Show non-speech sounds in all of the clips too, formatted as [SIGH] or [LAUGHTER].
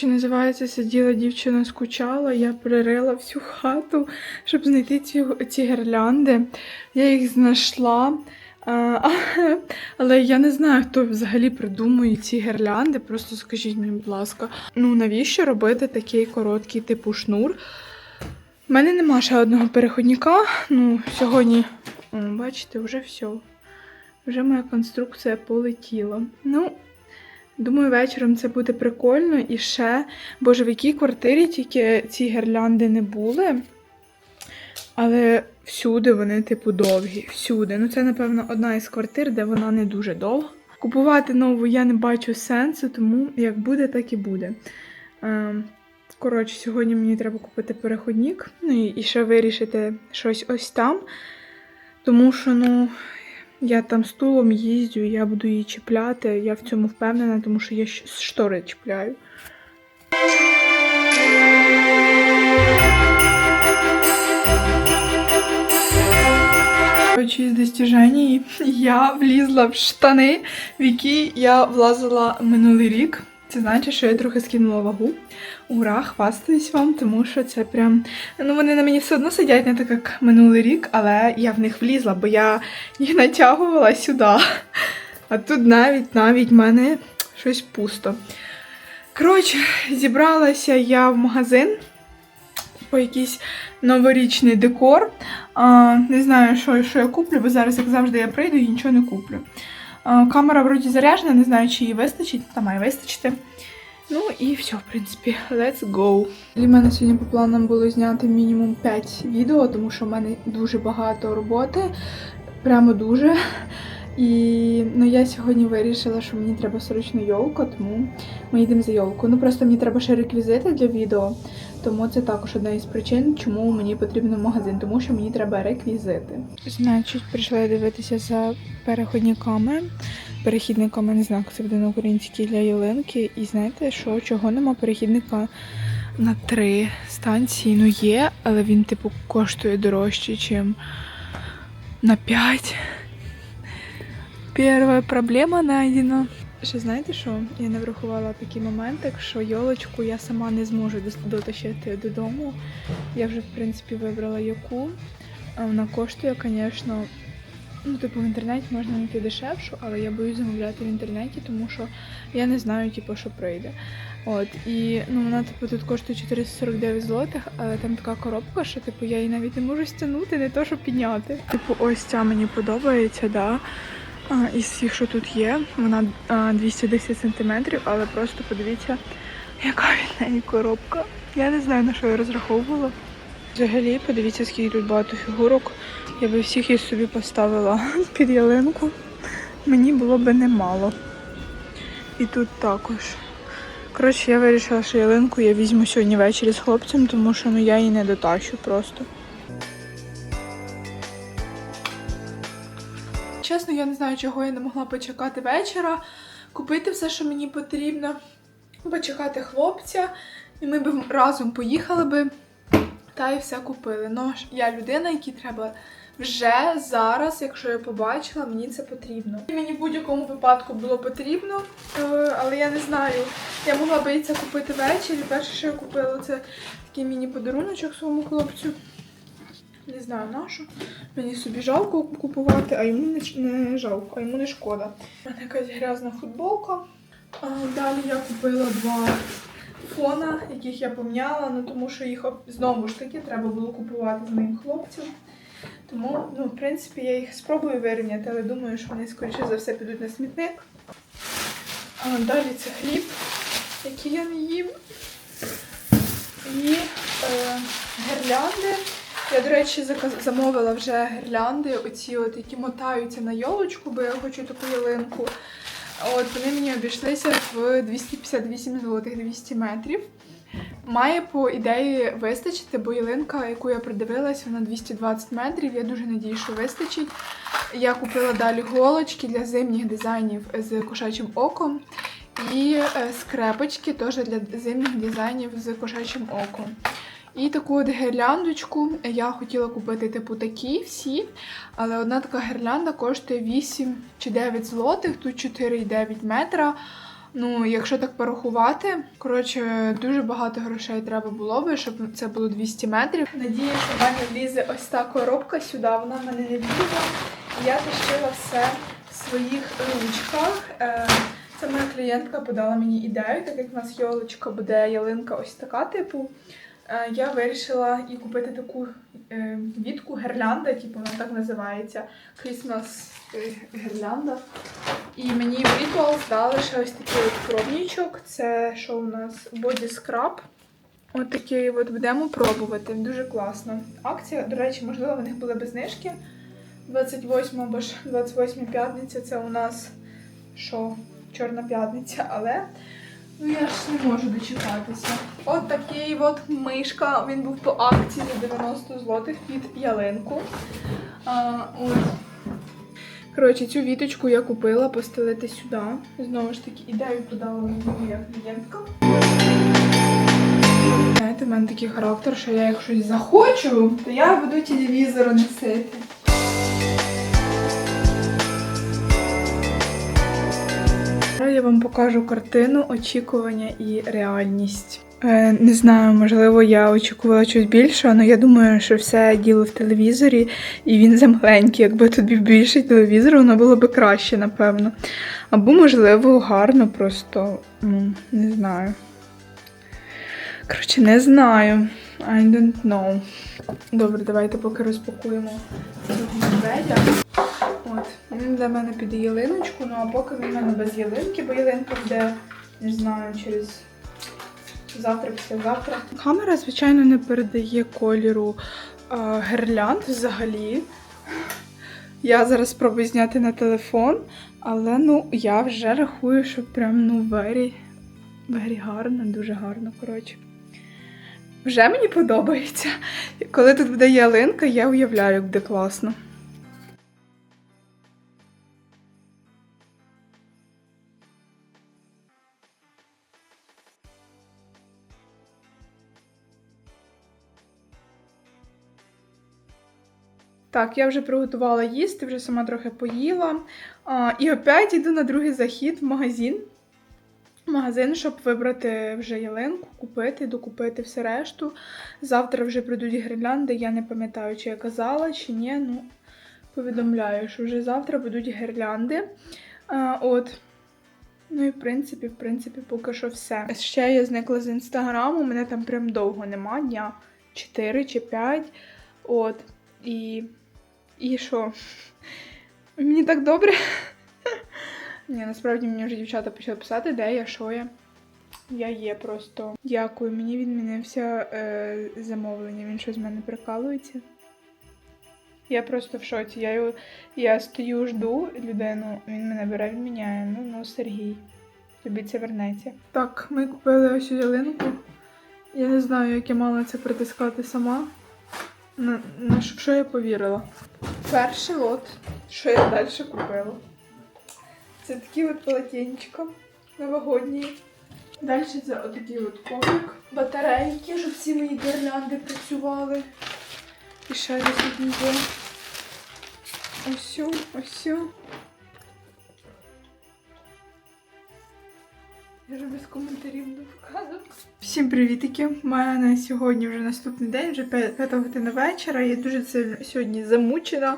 Коротше, називається Сиділа дівчина скучала. Я перерила всю хату, щоб знайти ці, ці гірлянди. Я їх знайшла. [LAUGHS] Але я не знаю, хто взагалі придумує ці гірлянди. Просто скажіть мені, будь ласка, ну навіщо робити такий короткий типу шнур? У мене нема ще одного переходника. Ну, сьогодні, о, бачите, вже все. Вже моя конструкція полетіла. Ну, думаю, вечором це буде прикольно. І ще, боже, в якій квартирі тільки ці гірлянди не були. Але всюди вони, типу, довгі. Всюди. Ну, це, напевно, одна із квартир, де вона не дуже довга. Купувати нову я не бачу сенсу, тому як буде, так і буде. Ем, Коротше, сьогодні мені треба купити переходник, ну і, і ще вирішити щось ось там. Тому що, ну, я там стулом їздю, я буду її чіпляти. Я в цьому впевнена, тому що я штори чіпляю. Коротше, достіжені я влізла в штани, в які я влазила минулий рік. Це значить, що я трохи скинула вагу. Ура, хвастаюсь вам, тому що це прям. Ну, вони на мені все одно сидять не так, як минулий рік, але я в них влізла, бо я їх натягувала сюди. А тут навіть навіть в мене щось пусто. Коротше, зібралася я в магазин по якийсь новорічний декор. А, не знаю, що, що я куплю, бо зараз, як завжди, я прийду і нічого не куплю. А, камера вроді заряджена, не знаю, чи її вистачить, та має вистачити. Ну і все, в принципі, let's go. Для мене сьогодні по планам було зняти мінімум 5 відео, тому що в мене дуже багато роботи, прямо дуже. І ну, я сьогодні вирішила, що мені треба срочно йолку, тому ми йдемо за йолку. Ну просто мені треба ще реквізити для відео, тому це також одна із причин, чому мені потрібен магазин, тому що мені треба реквізити. Значить, прийшла дивитися за переходниками, перехідниками, не знаю, як це буде на українській для ялинки. І знаєте, що чого нема перехідника на три станції? Ну є, але він, типу, коштує дорожче, ніж на п'ять. Перша проблема найдена. Ще знаєте що? Я не врахувала такий момент, що йолочку я сама не зможу дотащити додому. Я вже, в принципі, вибрала яку. Вона коштує, звісно, ну, типу, в інтернеті можна знайти дешевшу, але я боюсь замовляти в інтернеті, тому що я не знаю, типу, що прийде. От, і ну, вона, типу, тут коштує 449 злотих, але там така коробка, що типу, я її навіть не можу стягнути, не то, що підняти. Типу, ось ця мені подобається, да. Із всіх, що тут є, вона 210 см, але просто подивіться, яка від неї коробка. Я не знаю, на що я розраховувала. Взагалі, подивіться, скільки тут багато фігурок. Я би всіх їх собі поставила [LAUGHS] під ялинку. Мені було би немало. І тут також. Коротше, я вирішила, що ялинку я візьму сьогодні ввечері з хлопцем, тому що ну, я її не дотащу просто. Чесно, я не знаю, чого я не могла почекати вечора, купити все, що мені потрібно, почекати хлопця, і ми б разом поїхали би та й все купили. Ну, я людина, якій треба вже зараз, якщо я побачила, мені це потрібно. Мені в будь-якому випадку було потрібно, е, але я не знаю. Я могла би і це купити ввечері. Перше, що я купила, це такий міні-подаруночок своєму хлопцю. Не знаю нашу. Мені собі жалко купувати, а йому не, не жалко, а йому не шкода. У мене якась грязна футболка. А, далі я купила два фона, яких я поміняла, ну тому що їх знову ж таки треба було купувати з моїм хлопцем. Тому, ну, в принципі, я їх спробую вирівняти, але думаю, що вони скоріше за все підуть на смітник. А далі це хліб, який я не їм. І е, гірлянди. Я, до речі, замовила вже гірлянди, оці от, які мотаються на йолочку, бо я хочу таку ялинку. От вони мені обійшлися в 258 злотих 200 метрів. Має по ідеї вистачити, бо ялинка, яку я придивилась, вона 220 метрів. Я дуже надію, що вистачить. Я купила далі голочки для зимніх дизайнів з кошачим оком. І е, скрепочки теж для зимніх дизайнів з кошачим оком. І таку от гірляндочку я хотіла купити, типу, такі всі, але одна така гірлянда коштує 8 чи 9 злотих, тут 4,9 метра. Ну, якщо так порахувати, коротше, дуже багато грошей треба було би, щоб це було 200 метрів. Надію, що в мене влізе ось та коробка сюди, вона в мене не влізла. Я тащила все в своїх ручках. Е, Це моя клієнтка подала мені ідею, так як в нас йолочка буде ялинка ось така, типу. Е, Я вирішила і купити таку е, вітку гірлянда, типу вона так називається. Christmas е, гірлянда. І мені в Rituals дали ще ось такий от пробничок. Це що у нас Body Scrub. От такий от будемо пробувати. Дуже класно. Акція, до речі, можливо, в них були без знижки. 28 або ж 28 п'ятниця це у нас що? Чорна п'ятниця, але ну я ж не можу дочекатися. От такий от мишка. Він був по акції за 90 злотих під ялинку. А, от. Коротше, цю віточку я купила постелити сюди. Знову ж таки, ідею подала мені моя клієнтка. Знаєте, в мене такий характер, що я як щось захочу, то я буду телевізор носити. Я вам покажу картину очікування і реальність. Е, не знаю, можливо, я очікувала щось більше, але я думаю, що все діло в телевізорі, і він замаленький. Якби тут був більший телевізор, воно було б краще, напевно. Або, можливо, гарно, просто ну, не знаю. Коротше, не знаю. I don't know. Добре, давайте поки розпакуємо цього медведя. От, він для мене під ялиночку, ну а поки він в мене без ялинки, бо ялинка буде, не знаю, через завтра, післязавтра. Камера, звичайно, не передає кольору а, гірлянд взагалі. Я зараз спробую зняти на телефон, але ну я вже рахую, що прям ну вері, вері гарно, дуже гарно, коротше. Вже мені подобається. Коли тут буде ялинка, я уявляю, як буде класно. Так, я вже приготувала їсти, вже сама трохи поїла. А, і опять йду на другий захід в магазин. Магазин, щоб вибрати вже ялинку, купити, докупити все решту. Завтра вже прийдуть гірлянди. Я не пам'ятаю, чи я казала, чи ні. Ну, повідомляю, що вже завтра будуть гірлянди. А, от. Ну і в принципі, в принципі, поки що все. Ще я зникла з інстаграму, мене там прям довго нема, дня 4 чи 5. От. І. І що? Мені так добре. [LAUGHS] Ні, насправді мені вже дівчата почали писати, де я, що я. Я є просто. Дякую, мені відмінився е, замовлення. Він що з мене прикалується. Я просто в шоці. Я, його, я стою, жду людину, він мене бере, відміняє. Ну, ну, Сергій. Тобі це вернеться. Так, ми купили ось ялинку. Я не знаю, як я мала це притискати сама. На, на що я повірила? Перший лот, що я далі купила. Це такі от полотенчика новогодні. Далі це отакий от коврик, батарейки, щоб всі мої гірлянди працювали. І ще десь є. Ось, ось. Я вже без коментарів не показую. Всім привітики! У мене сьогодні вже наступний день, вже 5 година вечора. Я дуже сьогодні замучена.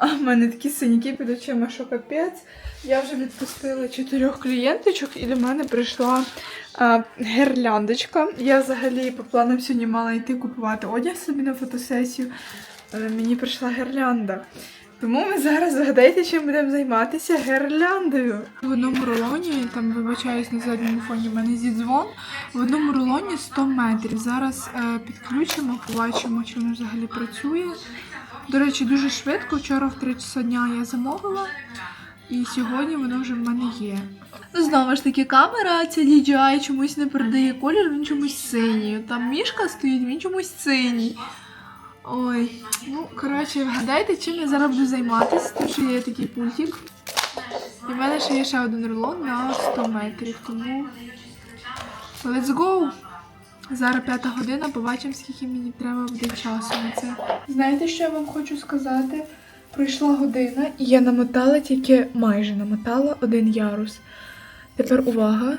А в мене такі синяки під очима, що капець. Я вже відпустила чотирьох клієнточок, і до мене прийшла а, гірляндочка. Я взагалі по планам сьогодні мала йти купувати одяг собі на фотосесію, але мені прийшла гірлянда. Тому ми зараз згадайте, чим будемо займатися гірляндою. В одному рулоні, там вибачаюсь на задньому фоні, в мене зідзвон. В одному рулоні 100 метрів. Зараз е, підключимо, побачимо, чи воно взагалі працює. До речі, дуже швидко. Вчора в 3 часа дня я замовила, і сьогодні воно вже в мене є. Ну, знову ж таки, камера, ця DJI чомусь не передає колір, він чомусь синій. Там мішка стоїть, він чомусь синій. Ой, ну коротше, вгадайте, чим я зараз буду займатися, тому що є такий пультик. І в мене ще є ще один рулон на 100 метрів, тому let's go! Зараз п'ята година, побачимо, скільки мені треба буде часу на це. Знаєте, що я вам хочу сказати? Пройшла година, і я намотала тільки майже намотала один ярус. Тепер увага.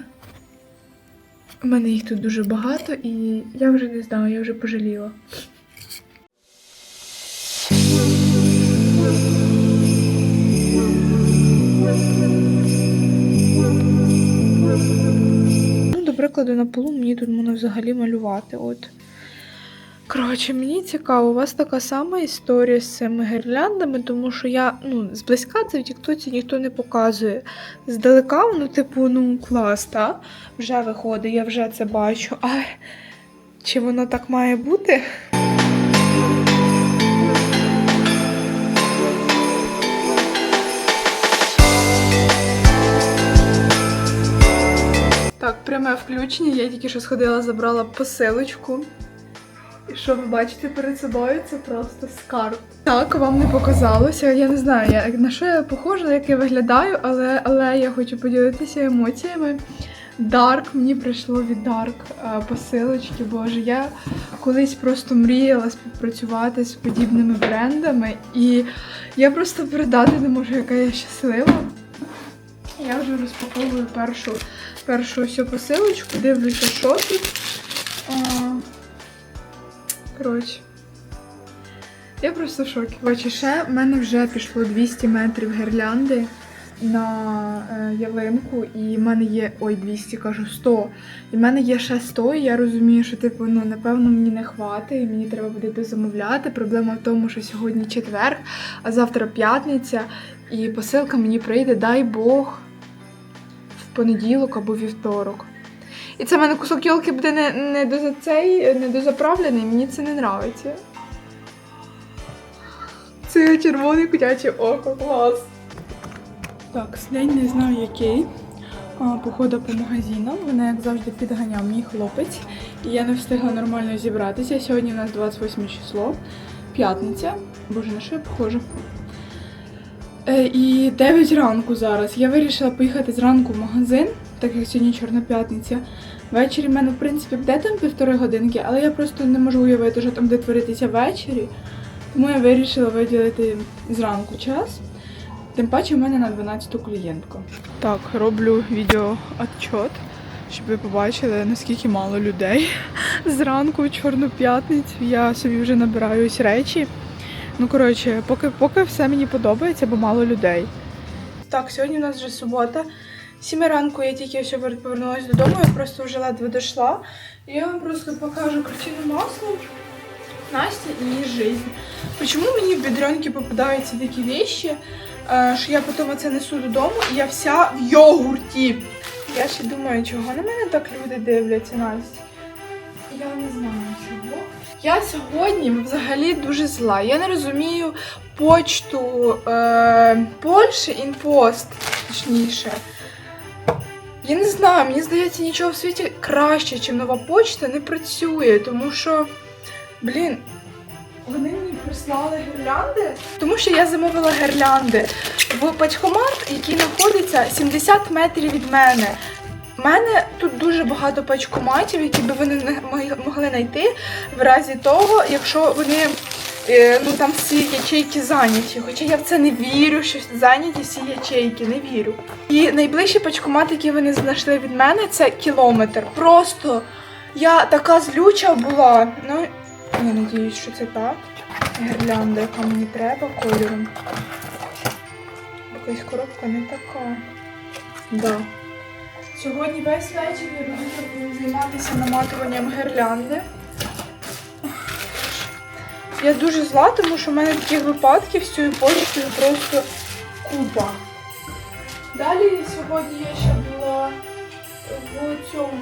У мене їх тут дуже багато, і я вже не знаю, я вже пожаліла. Прикладу, на полу мені тут можна взагалі малювати. От. Коротше, мені цікаво, у вас така сама історія з цими гірляндами, тому що я ну, зблизька це в Тіктоці ніхто не показує. Здалека, ну, типу, ну, клас, та? Вже виходить, я вже це бачу. А чи воно так має бути? Пряме включення. Я тільки що сходила, забрала посилочку. І що ви бачите перед собою? Це просто скарб. Так, вам не показалося. Я не знаю, я, на що я похожа, як я виглядаю, але, але я хочу поділитися емоціями. Дарк, мені прийшло від Дарк е, посилочки. Боже, я колись просто мріяла співпрацювати з подібними брендами, і я просто передати не можу, яка я щаслива. Я вже розпаковую першу, першу всю посилочку, дивлюся, що тут. А, Коротше. Я просто в шокі. Коротше, ще в мене вже пішло 200 метрів гірлянди на е, ялинку, і в мене є. Ой, 200, кажу, 100. І в мене є ще 100, і я розумію, що типу, ну, напевно, мені не хватить, і мені треба буде дозамовляти. Проблема в тому, що сьогодні четвер, а завтра п'ятниця, і посилка мені прийде, дай Бог, понеділок або вівторок. І це в мене кусок йолки буде не, не, до цей, не дозаправлений, мені це не нравиться. Це червоне котяче око, клас. Так, день не знаю який. Походу по магазинам. Мене, як завжди, підганяв мій хлопець. І я не встигла нормально зібратися. Сьогодні у нас 28 число, п'ятниця. Боже, на що я похожа? Е, і 9 ранку зараз. Я вирішила поїхати зранку в магазин, так як сьогодні Чорна п'ятниця. Ввечері в мене, в принципі, буде там півтори годинки, але я просто не можу уявити, що там буде творитися ввечері. Тому я вирішила виділити зранку час. Тим паче в мене на 12-ту клієнтку. Так, роблю відео отчет, щоб ви побачили, наскільки мало людей. [LAUGHS] Зранку, в Чорну п'ятницю, я собі вже набираюсь речі. Ну, коротше, поки, поки все мені подобається, бо мало людей. Так, сьогодні у нас вже субота. Сіми ранку я тільки все повернулася додому, я просто вже ледве дійшла. І я вам просто покажу картину маслом Насті і її життя. Почому мені в бедренки попадаються такі вещи, е, що я потім це несу додому, і я вся в йогурті. Я ще думаю, чого на мене так люди дивляться, Настя. Я не знаю. Я сьогодні взагалі дуже зла. Я не розумію почту е, Польщі інпост, точніше. Я не знаю, мені здається, нічого в світі краще, ніж нова почта, не працює, тому що, блін, вони мені прислали гірлянди, тому що я замовила гірлянди в пачкомат, який знаходиться 70 метрів від мене. У мене тут дуже багато пачкоматів, які би вони не могли- знайти в разі того, якщо вони е, ну там всі ячейки зайняті. Хоча я в це не вірю, що зайняті всі ячейки, не вірю. І найближчий пачкомат, який вони знайшли від мене, це кілометр. Просто я така злюча була. Ну, я надіюсь, що це так. Гірлянда, яка мені треба кольором. Якась коробка не така. Да. Сьогодні весь вечір я буду займатися наматуванням гірлянди. Я дуже зла, тому що в мене таких випадків з цією почтою просто купа. Далі сьогодні я ще була в цьому,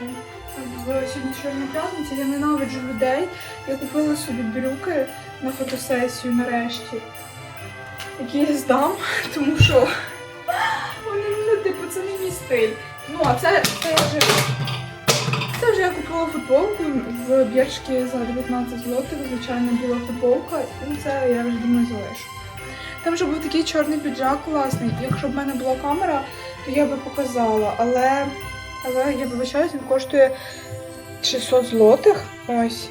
в сьогодні Чорна п'ятниця, я ненавиджу людей. Я купила собі брюки на фотосесію нарешті, які я здам, [LAUGHS] тому що вони ну, типу, це не мій стиль. Ну, а це, це я вже. Це вже я купила футболку в біршки за 19 злотих, звичайно, біла футболка, і це я вже думаю залишу. Там вже був такий чорний піджак класний. Якщо б в мене була камера, то я би показала. Але, але я вибачаюсь, він коштує 600 злотих. Ось.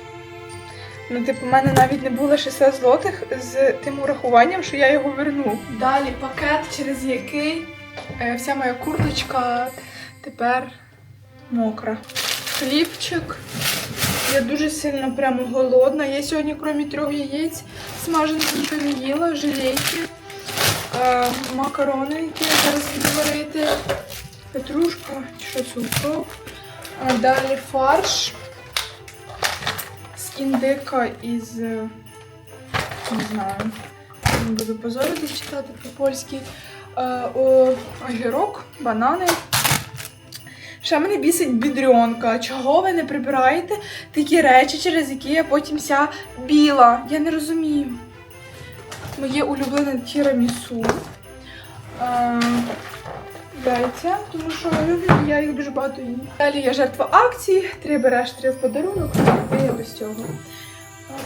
Ну, типу, в мене навіть не було 600 злотих з тим урахуванням, що я його верну. Далі пакет, через який е, вся моя курточка тепер мокра. Хлібчик. Я дуже сильно прямо голодна. Я сьогодні, крім трьох яєць, смажених нічого не їла, желейки, е, макарони, які я зараз буду варити, петрушка, чи що це укроп. Далі фарш з індика із, не знаю, не буду позоритись читати по-польськи. Огірок, банани. Ще мене бісить бідрьонка. Чого ви не прибираєте такі речі, через які я потім вся біла? Я не розумію. Моє улюблене тірамісу. Е, Яйця, тому що я люблю, я їх дуже багато їм. Далі я жертва акції, три береш, три в подарунок, де я без цього.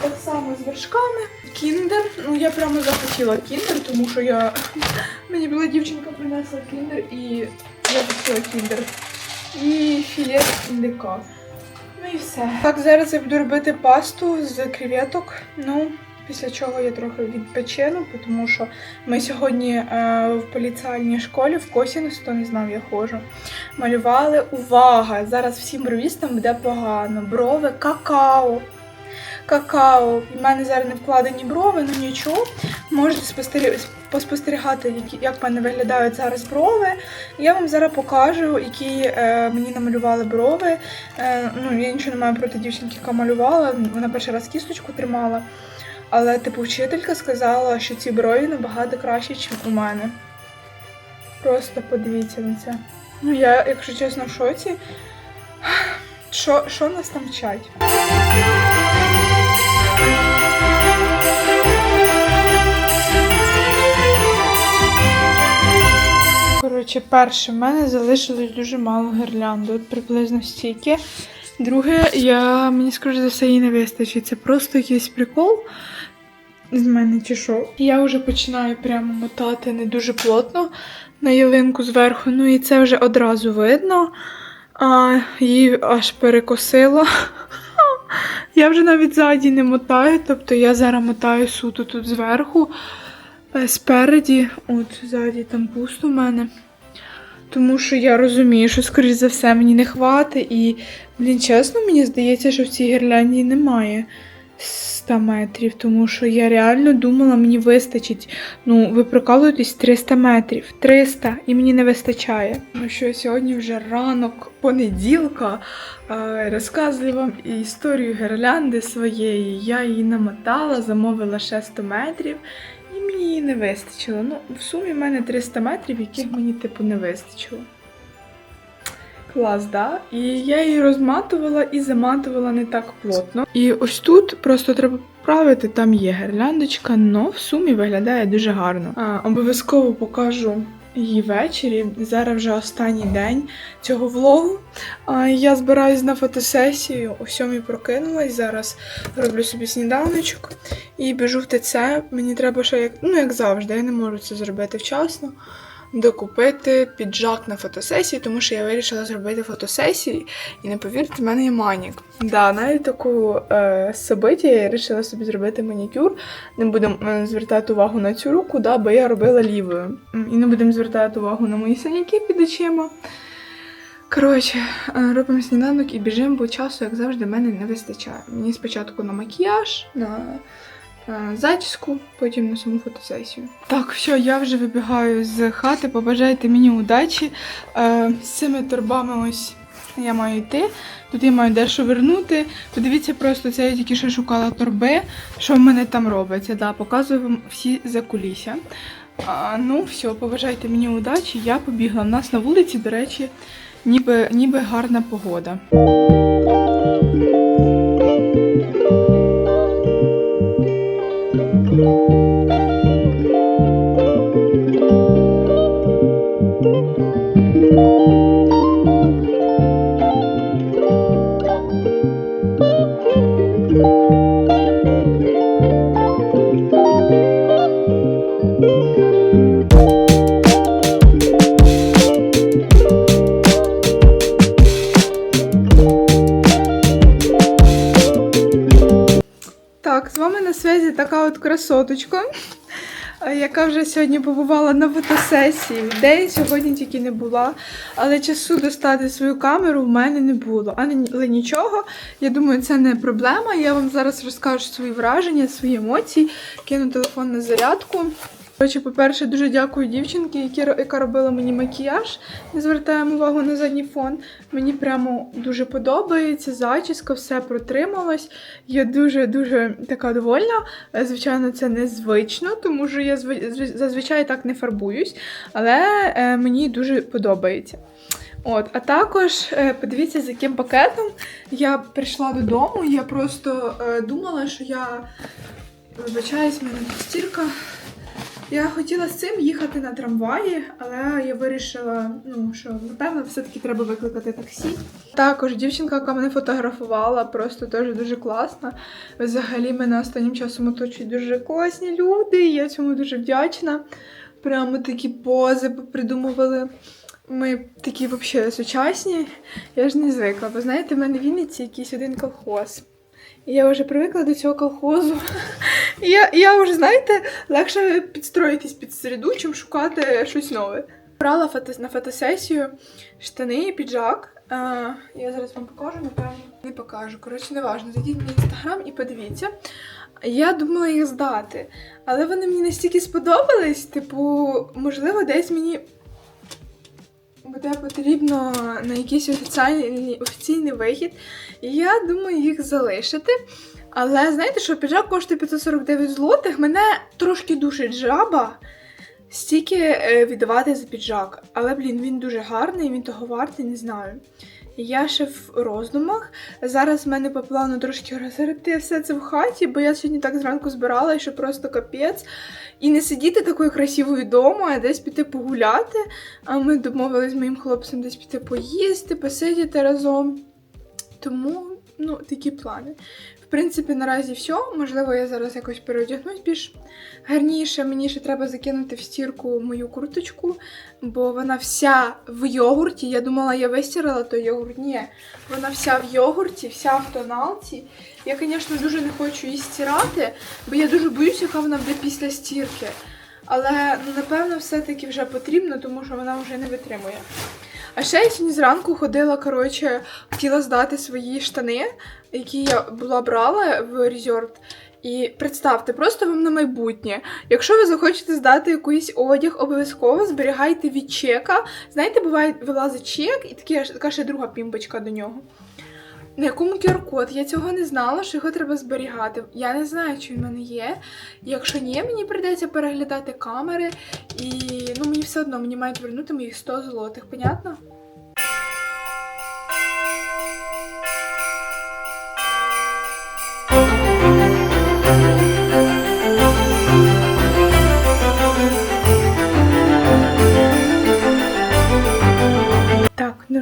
Так само з вершками. Кіндер. Ну я прямо захотіла кіндер, тому що я [LAUGHS] мені була дівчинка принесла кіндер і я хотіла кіндер. І філе індика. Ну і все. Так, зараз я буду робити пасту з креветок. Ну, після чого я трохи відпочину, тому що ми сьогодні е, в поліціальній школі в Косінус, хто не знав, я ходжу. Малювали увага! Зараз всім бровістам буде погано. Брови какао. Какао. В мене зараз не вкладені брови, ну нічого. Можете спостері... поспостерігати, як в мене виглядають зараз брови. Я вам зараз покажу, які е, мені намалювали брови. Е, ну, я нічого не маю проти дівчинки, яка малювала. Вона перший раз кісточку тримала. Але типу вчителька сказала, що ці брові набагато краще, ніж у мене. Просто подивіться на це. Ну, я, якщо чесно, в шоці. Що нас там вчать? Коротше, перше, в мене залишилось дуже мало гірлянди, от приблизно стільки. Друге, я мені скоріше за все її не вистачить. Це просто якийсь прикол з мене чи що. Я вже починаю прямо мотати не дуже плотно на ялинку зверху. Ну і це вже одразу видно. А, її аж перекосило. Я вже навіть ззаді не мотаю, тобто я зараз мотаю суто тут зверху, е, спереді, от ззаді там пусто в мене. Тому що я розумію, що, скоріш за все, мені не хватить. І, блін, чесно, мені здається, що в цій гірлянді немає 100 метрів, тому що я реально думала, мені вистачить. Ну, ви прикалуєтесь 300 метрів. 300 і мені не вистачає. Ну що, сьогодні вже ранок понеділка. Е, Розказую вам історію гірлянди своєї. Я її намотала, замовила ще 100 метрів. І мені її не вистачило. Ну, в сумі в мене 300 метрів, яких мені, типу, не вистачило. Клас, да? І я її розматувала і заматувала не так плотно. І ось тут просто треба поправити, там є гірляндочка, але в сумі виглядає дуже гарно. А, обов'язково покажу її ввечері. Зараз вже останній день цього влогу. А, я збираюсь на фотосесію, о сьомій прокинулась. Зараз роблю собі сніданочок і біжу в ТЦ. Мені треба ще як, ну, як завжди, я не можу це зробити вчасно. Докупити піджак на фотосесії, тому що я вирішила зробити фотосесію, і не повірте, в мене є манік. Да, навіть таку е, собиття я вирішила собі зробити манікюр. Не будемо е, звертати увагу на цю руку, да, бо я робила лівою. І не будемо звертати увагу на мої синяки під очима. Коротше, е, робимо сніданок і біжимо, бо часу, як завжди, мене не вистачає. Мені спочатку на макіяж, на зачіску, потім на саму фотосесію. Так, все, я вже вибігаю з хати. Побажайте мені удачі. Е, з цими торбами ось я маю йти. Тут я маю дещо вернути. Подивіться просто, це я тільки що шукала торби, що в мене там робиться. Да, показую вам всі закулісся. А, ну, все, побажайте мені удачі. Я побігла. У нас на вулиці, до речі, ніби, ніби гарна погода. Так, з красоточка. е, яка вже сьогодні побувала на фотосесії. Де сьогодні тільки не була, але часу достати свою камеру в мене не було. Але нічого, я думаю, це не проблема. Я вам зараз розкажу свої враження, свої емоції, кину телефон на зарядку. Коротше, по-перше, дуже дякую дівчинці, яка робила мені макіяж. Не звертаємо увагу на задній фон. Мені прямо дуже подобається. Зачіска, все протрималось. Я дуже-дуже така довольна. Е, Звичайно, це незвично, тому що я зв- зв- зазвичай так не фарбуюсь, але е, мені дуже подобається. От, а також е, подивіться, з яким пакетом я прийшла додому. Я просто думала, що я вибачаюсь, в мене стірка. Я хотіла з цим їхати на трамваї, але я вирішила, ну що напевно, все-таки треба викликати таксі. Також дівчинка, яка мене фотографувала, просто теж дуже класна. Взагалі мене останнім часом оточують дуже класні люди. і Я цьому дуже вдячна. Прямо такі пози придумували. Ми такі взагалі сучасні. Я ж не звикла, бо знаєте, в мене в Вінниці якийсь один колхоз. І я вже привикла до цього колхозу. Я, я вже, знаєте, легше підстроїтись під середу, чим шукати щось нове. Брала фото, на фотосесію штани і піджак. А, я зараз вам покажу, напевно. Не покажу. Коротше, не важно. Зайдіть на інстаграм і подивіться. Я думала їх здати, але вони мені настільки сподобались, типу, можливо, десь мені буде потрібно на якийсь офіційний, офіційний вихід. Я думаю їх залишити. Але знаєте, що піджак коштує 549 злотих. Мене трошки душить жаба стільки е, віддавати за піджак. Але, блін, він дуже гарний, він того вартий, не знаю. Я ще в роздумах. Зараз в мене по плану трошки розгребти все це в хаті, бо я сьогодні так зранку збирала, що просто капець. І не сидіти такою красивою вдома, а десь піти погуляти. А ми домовились з моїм хлопцем десь піти поїсти, посидіти разом. Тому, ну, такі плани. Принципі, наразі все. Можливо, я зараз якось переодягнусь більш гарніше. Мені ще треба закинути в стірку мою курточку, бо вона вся в йогурті. Я думала, я вистирала той йогурт. Ні, вона вся в йогурті, вся в тоналці. Я, звісно, дуже не хочу її стирати, бо я дуже боюсь, яка вона буде після стірки. Але ну, напевно все-таки вже потрібно, тому що вона вже не витримує. А ще я сьогодні зранку ходила, коротше, хотіла здати свої штани, які я була брала в резорт. І представте, просто вам на майбутнє. Якщо ви захочете здати якийсь одяг, обов'язково зберігайте від чека. Знаєте, буває, вилазить чек і така ще друга пімпочка до нього. На якому QR-код? Я цього не знала, що його треба зберігати. Я не знаю, чи він в мене є. Якщо ні, мені прийдеться переглядати камери, і ну мені все одно мені мають вернути моїх 100 злотих, понятно?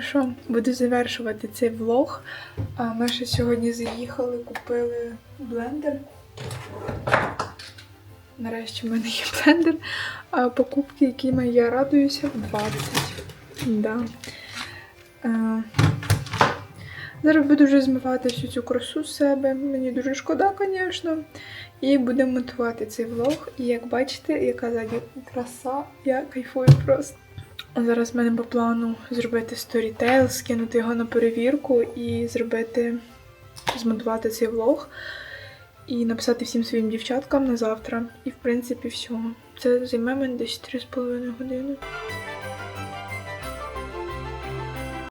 Ну що, буду завершувати цей влог. Ми ще сьогодні заїхали, купили блендер. Нарешті в мене є блендер. А покупки, якими я радуюся, в 20. Да. Зараз буду вже змивати всю цю красу з себе. Мені дуже шкода, звісно. І будемо монтувати цей влог. І як бачите, яка ззаді краса, я кайфую просто. Зараз в мене по плану зробити сторітейл, скинути його на перевірку і зробити, змонтувати цей влог і написати всім своїм дівчаткам на завтра. І в принципі все. Це займе мене десь 3,5 години.